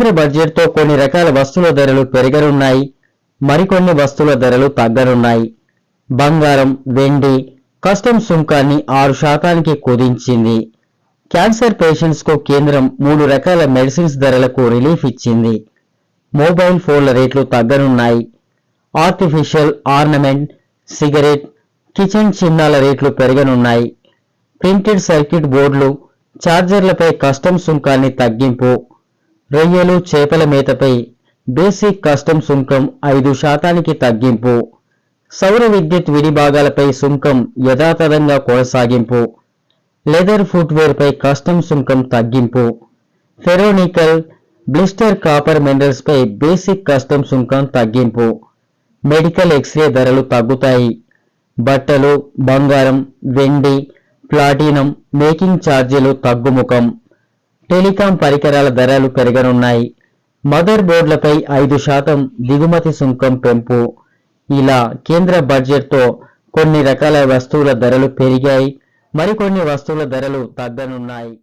కేంద్ర బడ్జెట్తో కొన్ని రకాల వస్తువుల ధరలు పెరగనున్నాయి. మరికొన్ని వస్తువుల ధరలు తగ్గనున్నాయి. బంగారం వెండి కస్టమ్ సుంకాన్ని ఆరు శాతానికి కుదించింది. క్యాన్సర్ పేషెంట్స్కు కేంద్రం మూడు రకాల మెడిసిన్స్ ధరలకు రిలీఫ్ ఇచ్చింది. మొబైల్ ఫోన్ల రేట్లు తగ్గనున్నాయి. ఆర్టిఫిషియల్ ఆర్నమెంట్ సిగరెట్ కిచెన్ చిన్నాల రేట్లు పెరగనున్నాయి. ప్రింటెడ్ సర్క్యూట్ బోర్డులు ఛార్జర్లపై కస్టమ్ సుంకాన్ని తగ్గింపు రొయ్యలు చేపల మేతపై బేసిక్ కస్టమ్ సుంకం ఐదు శాతానికి తగ్గింపు. సౌర విద్యుత్ విడిభాగాలపై సుంకం యథాతథంగా కొనసాగింపు. లెదర్ ఫుట్వేర్పై కస్టమ్ సుంకం తగ్గింపు. ఫెరోనికల్ బ్లిస్టర్ కాపర్ మినరల్స్పై బేసిక్ కస్టమ్ సుంకం తగ్గింపు. మెడికల్ ఎక్స్రే ధరలు తగ్గుతాయి. బట్టలు బంగారం వెండి ప్లాటినం మేకింగ్ ఛార్జీలు తగ్గుముఖం. టెలికాం పరికరాల ధరలు పెరగనున్నాయి. మదర్ బోర్డులపై ఐదు శాతం దిగుమతి సుంకం పెంపు. ఇలా కేంద్ర బడ్జెట్తో కొన్ని రకాల వస్తువుల ధరలు పెరిగాయి. మరికొన్ని వస్తువుల ధరలు తగ్గనున్నాయి.